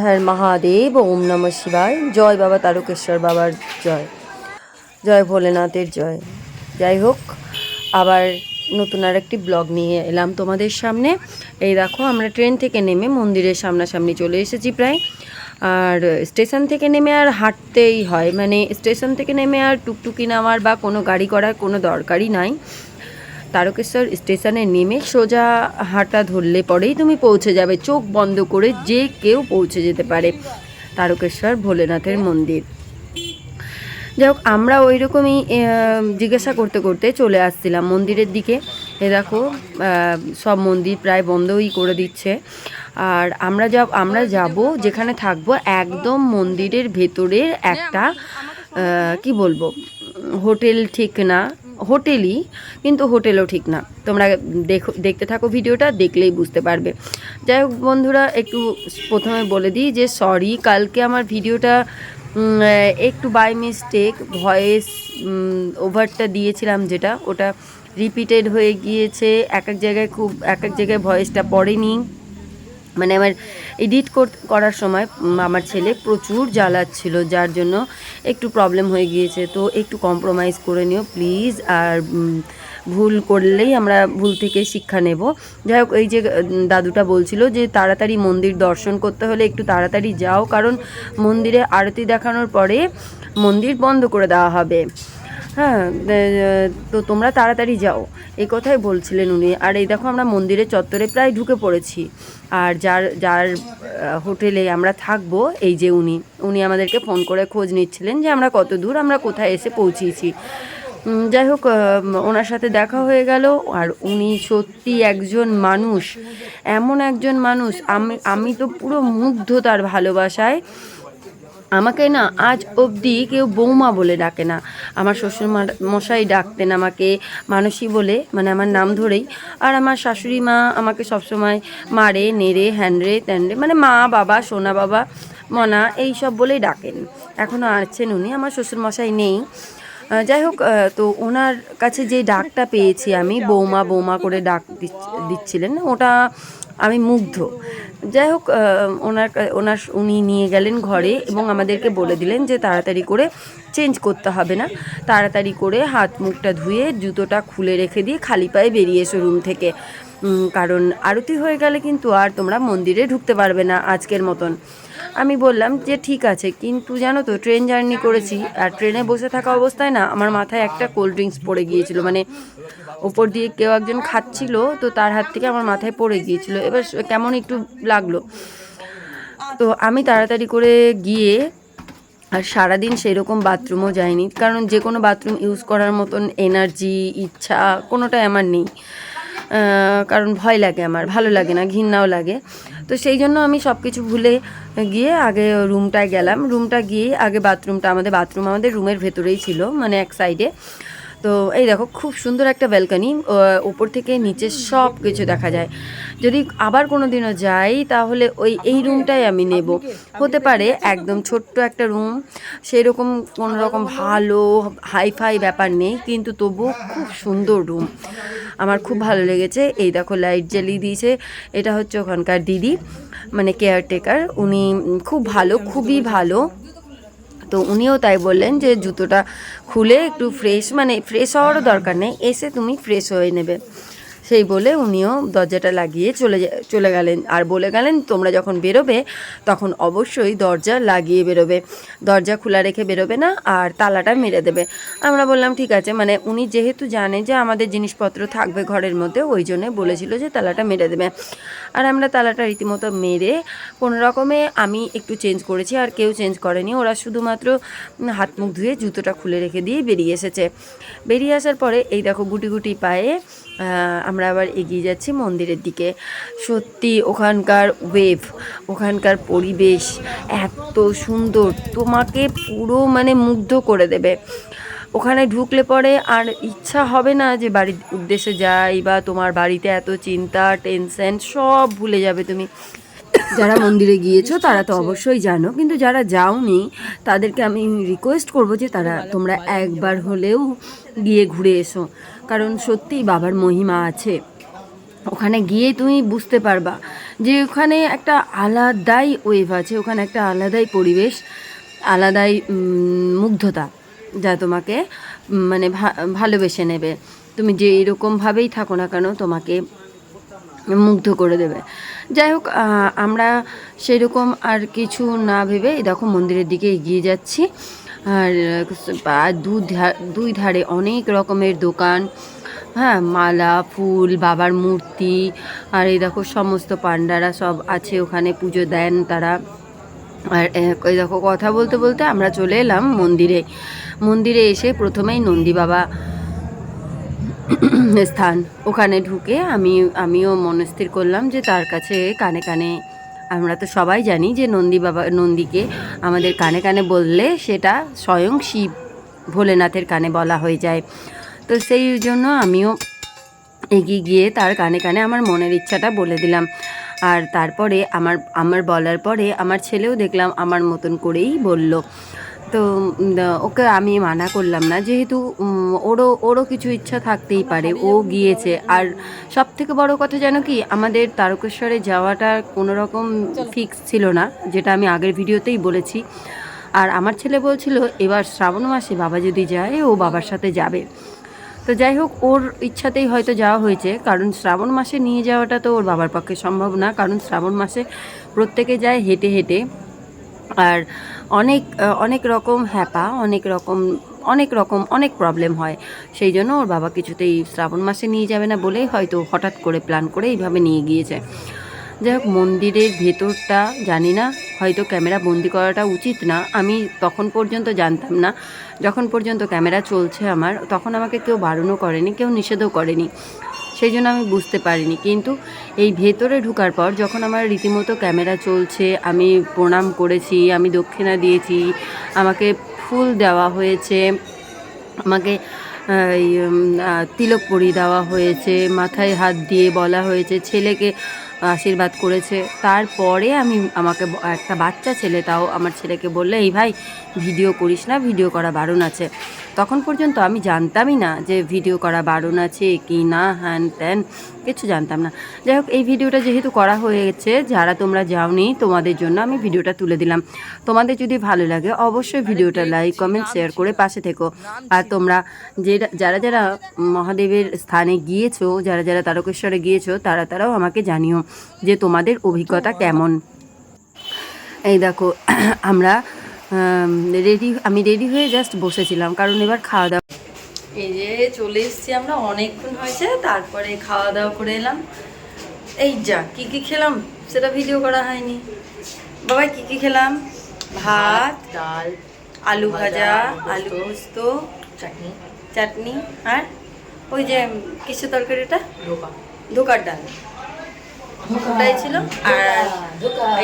হ্যাঁ মহাদেব, ওম নম শিবায়। জয় বাবা তারকেশ্বর বাবার জয়। জয় ভোলেনাথের জয়। যাই হোক, আবার নতুন আর একটি ব্লগ নিয়ে এলাম তোমাদের সামনে। এই দেখো, আমরা ট্রেন থেকে নেমে মন্দিরের সামনাসামনি চলে এসেছি প্রায়। আর স্টেশন থেকে নেমে আর হাঁটতেই হয়। মানে স্টেশন থেকে নেমে আর টুকটুকি নামার বা কোনো গাড়ি করার কোনো দরকারই নাই। তারকেশ্বর স্টেশনে নেমে সোজা হাঁটা ধরলে পরেই তুমি পৌঁছে যাবে। চোখ বন্ধ করে যে কেউ পৌঁছে যেতে পারে। তারকেশ্বর ভোলেনাথের মন্দির। যাই হোক, আমরা ওই রকমই জিজ্ঞাসা করতে করতে চলে আসছিলাম মন্দিরের দিকে। এ দেখো সব মন্দির প্রায় বন্ধই করে দিচ্ছে। আর আমরা যা, আমরা যাব, যেখানে থাকব, একদম মন্দিরের ভেতরের একটা কি বলব, হোটেল ঠিক না। হোটেলই, কিন্তু হোটেলও ঠিক না। তোমরা দেখো, দেখতে থাকো ভিডিওটা, দেখলেই বুঝতে পারবে। যাই হোক বন্ধুরা, একটু প্রথমে বলে দিই যে সরি কালকে আমার ভিডিওটা একটু বাই মিস্টেক ভয়েস ওভারটা দিয়েছিলাম যেটা, ওটা রিপিটেড হয়ে গিয়েছে, এক এক জায়গায় খুব, এক এক জায়গায় ভয়েসটা পড়েনি। মানে আমার এডিট করার সময় আমার ছেলে প্রচুর জ্বালাচ্ছিল, যার জন্য একটু প্রবলেম হয়ে গিয়েছে। তো একটু কম্প্রোমাইজ করে নিও প্লিজ আর ভুল করলেই আমরা ভুল থেকে শিক্ষা নেব। যাই হোক, এই যে দাদুটা বলছিল যে তাড়াতাড়ি মন্দির দর্শন করতে হলে একটু তাড়াতাড়ি যাও, কারণ মন্দিরে আরতি দেখানোর পরে মন্দির বন্ধ করে দেওয়া হবে। হ্যাঁ তো তোমরা তাড়াতাড়ি যাও। এই কথাই বলছিলেন উনি। আর এই দেখো আমরা মন্দিরের চত্বরে প্রায় ঢুকে পড়েছি। আর যার যার হোটেলে আমরা থাকব এই যে উনি উনি আমাদেরকে ফোন করে খোঁজ নিচ্ছিলেন যে আমরা কত দূর আমরা কোথায় এসে পৌঁছিয়েছি উম, যাই হোক ওনার সাথে দেখা হয়ে গেল। আর উনি সত্যি একজন মানুষ এমন একজন মানুষ। আমি আমি তো পুরো মুগ্ধ তার ভালোবাসায়। আমাকে না আজ অবধি কেউ বৌমা বলে ডাকে না। আমার শ্বশুর মশাই ডাকতেন আমাকে মানসী বলে মানে আমার নাম ধরেই। আর আমার শাশুড়ি মা আমাকে সবসময় মারে, নেড়ে হ্যান্ডরে ত্যান্ডে মানে মা, বাবা, সোনা বাবা, মনা এই সব বলেই ডাকেন। এখনও আছেন উনি, আমার শ্বশুর মশাই নেই যাই হোক তো ওনার কাছে যে ডাকটা পেয়েছি আমি, বৌমা বৌমা করে ডাক দিচ্ছ- দিচ্ছিলেন, ওটা আমি মুগ্ধ। যাই হোক ওনার ওনার, উনি নিয়ে গেলেন ঘরে এবং আমাদেরকে বলে দিলেন যে তাড়াতাড়ি করে চেঞ্জ করতে হবে না। তাড়াতাড়ি করে হাত মুখটা ধুয়ে জুতোটা খুলে রেখে দিয়ে খালি পায়ে বেরিয়ে এসো রুম থেকে। কারণ আরতি হয়ে গেলে কিন্তু আর তোমরা মন্দিরে ঢুকতে পারবে না আজকের মতন। আমি বললাম যে ঠিক আছে, কিন্তু জানো তো, ট্রেন জার্নি করেছি আর ট্রেনে বসে থাকা অবস্থায় না আমার মাথায় একটা কোল্ড ড্রিঙ্কস পড়ে গিয়েছিল। মানে ওপর দিয়ে কেউ একজন খাচ্ছিল, তো তার হাত থেকে আমার মাথায় পড়ে গিয়েছিল। এবার কেমন একটু লাগল। তো আমি তাড়াতাড়ি করে গিয়ে আর সারাদিন সেরকম বাথরুমও যায়নি কারণ যে কোনো বাথরুম ইউজ করার মতন এনার্জি, ইচ্ছা কোনোটাই আমার নেই। কারণ ভয় লাগে আমার, ভালো লাগে না, ঘৃণাও লাগে। তো সেই জন্য আমি সব কিছু ভুলে গিয়ে আগে রুমটায় গেলাম। রুমটা গিয়ে আগে বাথরুমটা, আমাদের বাথরুম আমাদের রুমের ভেতরেই ছিল মানে এক সাইডে তো এই দেখো, খুব সুন্দর একটা ব্যালকানি ওপর থেকে নিচে সব কিছু দেখা যায়। যদি আবার কোনো দিনও যাই, তাহলে ওই, এই রুমটাই আমি নেব। হতে পারে একদম ছোট্ট একটা রুম সেই রকম কোনো রকম ভালো হাইফাই ব্যাপার নেই, কিন্তু তবুও খুব সুন্দর রুম আমার খুব ভালো লেগেছে। এই দেখো লাইট জ্বালিয়ে দিয়েছে। এটা হচ্ছে ওখানকার দিদি মানে কেয়ারটেকার উনি খুব ভালো, খুবই ভালো। তো উনিও তাই বললেন যে জুতোটা খুলে একটু ফ্রেশ মানে ফ্রেশ হওয়ারও দরকার নেই, এসে তুমি ফ্রেশ হয়ে নেবে। সেই বলে উনিও দরজাটা লাগিয়ে চলে চলে গেলেন। আর বলে গেলেন, তোমরা যখন বেরোবে, তখন অবশ্যই দরজা লাগিয়ে বেরোবে। দরজা খোলা রেখে বেরোবে না, আর তালাটা মেরে দেবে। আমরা বললাম, ঠিক আছে। মানে উনি যেহেতু জানে যে আমাদের জিনিসপত্র থাকবে ঘরের মধ্যে, ওই জন্যে বলেছিল যে তালাটা মেরে দেবে। আর আমরা তালাটা রীতিমতো মেরে, কোনো রকমে আমি একটু চেঞ্জ করেছি, আর কেউ চেঞ্জ করেনি। ওরা শুধুমাত্র হাত মুখ ধুয়ে জুতোটা খুলে রেখে দিয়ে বেরিয়ে এসেছে। বেরিয়ে আসার পরে, এই দেখো গুটি গুটি পায়ে আমরা আবার এগিয়ে যাচ্ছি মন্দিরের দিকে। সত্যি ওখানকার ওয়েভ ওখানকার পরিবেশ এত সুন্দর, তোমাকে পুরো মানে মুগ্ধ করে দেবে। ওখানে ঢুকলে পরে আর ইচ্ছা হবে না যে বাড়ির উদ্দেশ্যে যাই বা তোমার বাড়িতে এত চিন্তা টেনশন সব ভুলে যাবে তুমি। যারা মন্দিরে গিয়েছো তারা তো অবশ্যই জানো, কিন্তু যারা যাওনি তাদেরকে আমি রিকোয়েস্ট করব যে তারা তোমরা একবার হলেও গিয়ে ঘুরে এসো। কারণ সত্যিই বাবার মহিমা আছে। ওখানে গিয়ে তুমি বুঝতে পারবা যে ওখানে একটা আলাদাই ওয়েভ আছে, ওখানে একটা আলাদাই পরিবেশ, আলাদাই মুগ্ধতা যা তোমাকে মানে ভালোবেসে নেবে। তুমি যে এরকমভাবেই থাকো না কেন, তোমাকে মুগ্ধ করে দেবে। যাই হোক আমরা সেরকম আর কিছু না ভেবে দেখো মন্দিরের দিকে এগিয়ে যাচ্ছি। আর দুই ধারে অনেক রকমের দোকান। হ্যাঁ মালা, ফুল, বাবার মূর্তি, আর এই দেখো সমস্ত পান্ডারা সব আছে ওখানে, পুজো দেন তারা। আর এই দেখো কথা বলতে বলতে আমরা চলে এলাম মন্দিরে। মন্দিরে এসে প্রথমেই নন্দী বাবা স্থান। ওখানে ঢুকে আমি, আমিও মনস্থির করলাম যে তার কাছে কানে কানে আমরা তো সবাই জানি যে নন্দী বাবা, নন্দীকে আমাদের কানে কানে বললে সেটা স্বয়ং শিব ভোলেনাথের কানে বলা হয়ে যায়। তো সেই জন্য আমিও এগিয়ে গিয়ে তার কানে কানে আমার মনের ইচ্ছাটা বলে দিলাম। আর তারপরে আমার আমার বলার পরে আমার ছেলেও দেখলাম আমার মতন করেই বলল। তো ওকে আমি মানা করলাম না। যেহেতু ওরও ওরও কিছু ইচ্ছা থাকতেই পারে, ও গিয়েছে। আর সব থেকে বড় কথা যেন কি, আমাদের তারকেশ্বরে যাওয়াটা কোনো রকম ফিক্স ছিল না, যেটা আমি আগের ভিডিওতেই বলেছি। আর আমার ছেলে বলছিল, এবার শ্রাবণ মাসে বাবা যদি যায়, ও বাবার সাথে যাবে। তো যাই হোক, ওর ইচ্ছাতেই হয়তো যাওয়া হয়েছে। কারণ শ্রাবণ মাসে নিয়ে যাওয়াটা তো ওর বাবার পক্ষে সম্ভব না। কারণ শ্রাবণ মাসে প্রত্যেকে যায় হেঁটে হেঁটে। আর অনেক অনেক রকম হ্যাপা, অনেক রকম অনেক রকম, অনেক প্রবলেম হয়। সেই জন্য ওর বাবা কিছুতেই শ্রাবণ মাসে নিয়ে যাবে না বলেই হয়তো হঠাৎ করে প্ল্যান করে এইভাবে নিয়ে গিয়েছে। যাই হোক, মন্দিরের ভেতরটা জানি না, হয়তো ক্যামেরা বন্দি করাটা উচিত না। আমি তখন পর্যন্ত জানতাম না। যখন পর্যন্ত ক্যামেরা চলছে আমার, তখন আমাকে কেউ বারণও করেনি, কেউ নিষেধও করেনি। সেই জন্য আমি বুঝতে পারিনি। কিন্তু এই ভেতরে ঢুকার পর যখন আমার রীতিমতো ক্যামেরা চলছে, আমি প্রণাম করেছি, আমি দক্ষিণা দিয়েছি, আমাকে ফুল দেওয়া হয়েছে, আমাকে তিলক পরিয়ে দেওয়া হয়েছে, মাথায় হাত দিয়ে বলা হয়েছে, ছেলেকে আশীর্বাদ করেছে। তারপরে আমি আমাকে একটা বাচ্চা ছেলে, তাও আমার ছেলেকে বললে, এই ভাই, ভিডিও করিস না, ভিডিও করা বারণ আছে। তখন পর্যন্ত আমি জানতামই না যে ভিডিও করা বারণ আছে কি না, হ্যান ত্যান, কিছু জানতাম না। যাই হোক, এই ভিডিওটা যেহেতু করা হয়েছে, যারা তোমরা যাওনি, তোমাদের জন্য আমি ভিডিওটা তুলে দিলাম। তোমাদের যদি ভালো লাগে, অবশ্যই ভিডিওটা লাইক, কমেন্ট, শেয়ার করে পাশে থেকো। আর তোমরা যে যারা যারা মহাদেবের স্থানে গিয়েছো, যারা যারা তারকেশ্বরে গিয়েছো, তারা, তারাও আমাকে জানিও। যে তোমাদের অভিজ্ঞতা কেমন। এই দেখো আমরা রেডি আমি রেডি হয়ে জাস্ট বসেছিলাম কারণ এবার খাওয়া দাওয়া এই যে চলে এসেছি আমরা অনেকক্ষণ হয়েছে তারপরে খাওয়া দাওয়া করে এলাম। এই যা কি কি খেলাম? সেটা ভিডিও করা হয়নি। বাবা কি কি খেলাম? ভাত ডাল আলু ভাজা আলু পোস্ত, চাটনি। চাটনি আর ওই যে কিসের তরকারিটা? ধোকা। ধোকার ডাল। ওটাই ছিল। আর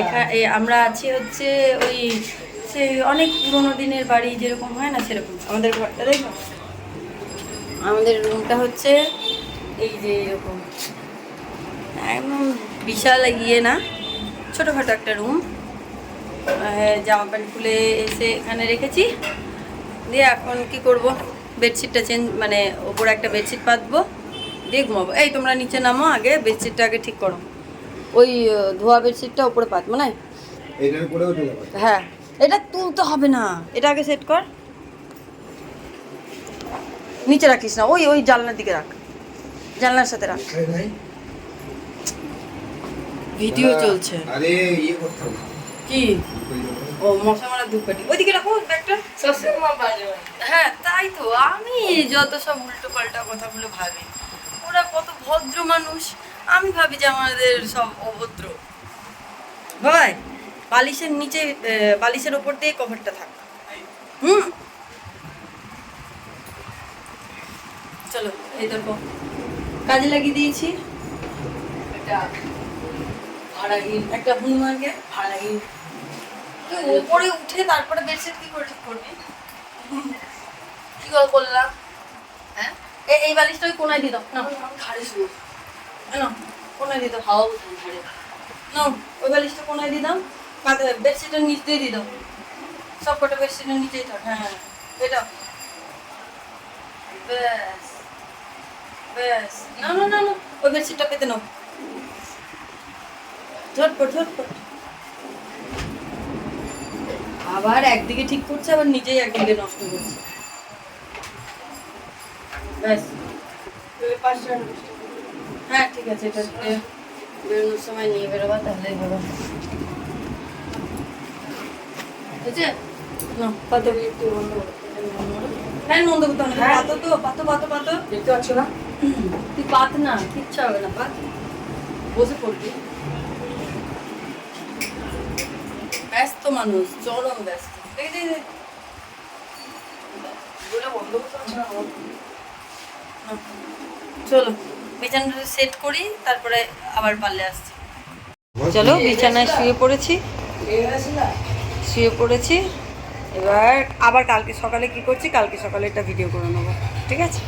এখানে আমরা আছি হচ্ছে ওই সেই অনেক পুরোনো দিনের বাড়ি যেরকম হয় না সেরকম। আমাদের ঘরটা দেখো। আমাদের রুমটা হচ্ছে এই যে এরকম। একদম বিশাল ইয়ে না, ছোটোখাটো একটা রুম জামা প্যান্ট খুলে এসে এখানে রেখেছি। দিয়ে এখন কি করব? বেডশিটটা চেঞ্জ মানে ওপরে একটা বেডশিট পাতবো। দিয়ে ঘুমাবো। এই তোমরা নিচে নামো আগে, বেডশিটটা আগে ঠিক করো। ওই ধোয়া বেডশিটটা উপরে পাতবো না এটার উপরেও তুলে হ্যাঁ। এটা তুলতে হবে না। এটা আগে সেট কর। নিচে রাখিস না। ওই ওই জানলার দিকে রাখ। জানলার সাথে রাখ। ভিডিও চলছে। আরে ইয়ে করতে কি? ও মশা মারা ধূপকাঠি। ওইদিকে রাখো ব্যাগটা। সবসময় বাজে হ্যাঁ তাই তো। আমি যত সব উল্টো পাল্টা কথাগুলো ভাবি ওরা কত ভদ্র মানুষ। আমি ভাবি যে আমাদের সব অভদ্র। ভাই, বালিশের নিচে বালিশের ওপর দিয়ে কভারটা থাক। হুম? চলো, এই দেখো। কাজে লাগিয়ে দিয়েছি। একটা ভাড়াগির একটা হনুমানকে ভাড়াগির তুই ওপরে উঠে তারপরে বেডশিট কি করে ঠিক করবি? কি করে করলাম? হ্যাঁ? এই বালিশটা ওই কোনায় দিয়ে দাও। না, ঘাড়ে শুরু না কোনায় দাও, হাওয়া না ওই বালিশটা দাও দিয়ে দিয়ে দাও। বেডশিটের নিচেই হ্যাঁ হ্যাঁ এটা। ব্যাস ব্যাস। না না না না, ওই বেডশিটটা নাও। আবার একদিকে ঠিক করছে, আবার নিজেই একদিকে নষ্ট করছে। হ্যাঁ ঠিক আছে এটা বেরোনোর সময় নিয়ে বেরোবা তাহলেই হবে। বুঝছে? না পাতো হ্যাঁ নন্দ পাতো তো পাতো পাতো পাতো দেখতে পাচ্ছ না? তুই পাত না কিচ্ছু হবে না পাত। বসে পড়বি। ব্যস্ত মানুষ চরম ব্যস্ত। এই যে চলো। বিছানাটা সেট করি তারপরে আবার পাল্লে আসছি। চলো বিছানায় শুয়ে পড়েছি। শুয়ে পড়েছি। এবার আবার কালকে সকালে কি করছি? কালকে সকালে একটা ভিডিও করে নেব। ঠিক আছে?